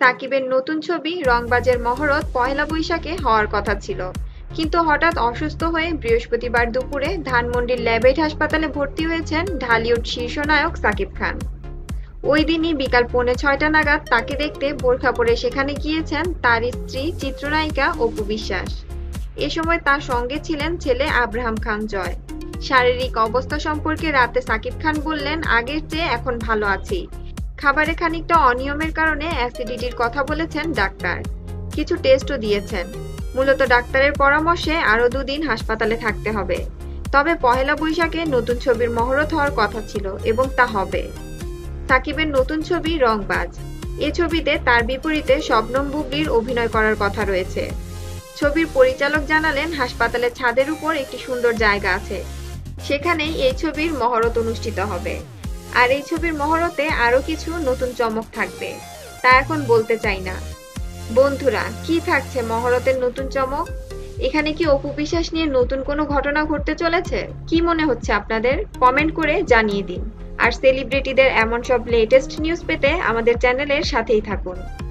সাকিবের নতুন ছবি রংবাজের মহরত পয়লা বৈশাখে হওয়ার কথা ছিল। কিন্তু হঠাৎ অসুস্থ হয়ে বৃহস্পতিবার দুপুরে ধানমন্ডির ল্যাবেট হাসপাতালে ভর্তি হয়েছেন ঢালিউড শীর্ষ নায়ক সাকিব খান। ওই দিনই বিকাল পৌনে ছয়টা নাগাদ তাকে দেখতে বোরখা পরে সেখানে গিয়েছেন তার স্ত্রী, চিত্রনায়িকা অপু বিশ্বাস। এ সময় তার সঙ্গে ছিলেন ছেলে আব্রাহাম খান জয়। শারীরিক অবস্থা সম্পর্কে রাতে সাকিব খান বললেন, আগের চেয়ে এখন ভালো আছি। খাবারে খানিকটা অনিয়মের কারণে অ্যাসিডিটির কথা বলেছেন ডাক্তার। কিছু টেস্টও দিয়েছেন। মূলত ডাক্তারের পরামর্শে আরও দুদিন হাসপাতালে থাকতে হবে। তবে পহেলা বৈশাখে নতুন ছবির মহরত হওয়ার কথা ছিল এবং তা হবে। সাকিবের নতুন ছবি রংবাজ। এ ছবিতে তার বিপরীতে শবনম বুবলির অভিনয় করার কথা রয়েছে। ছবির পরিচালক জানালেন, হাসপাতালের ছাদের উপর একটি সুন্দর জায়গা আছে। সেখানেই এই ছবির মহরত অনুষ্ঠিত হবে। আর এই ছবির মহরতে আরও কিছু নতুন চমক থাকবে। তা এখন বলতে চাই না। বন্ধুরা, কি থাকছে মহরতের নতুন চমক? এখানে কি অপু বিশ্বাস নিয়ে নতুন কোনো ঘটনা ঘটতে চলেছে? কি মনে হচ্ছে আপনাদের? কমেন্ট করে জানিয়ে দিন। আর সেলিব্রিটিদের এমন সব লেটেস্ট নিউজ পেতে আমাদের চ্যানেলের সাথেই থাকুন।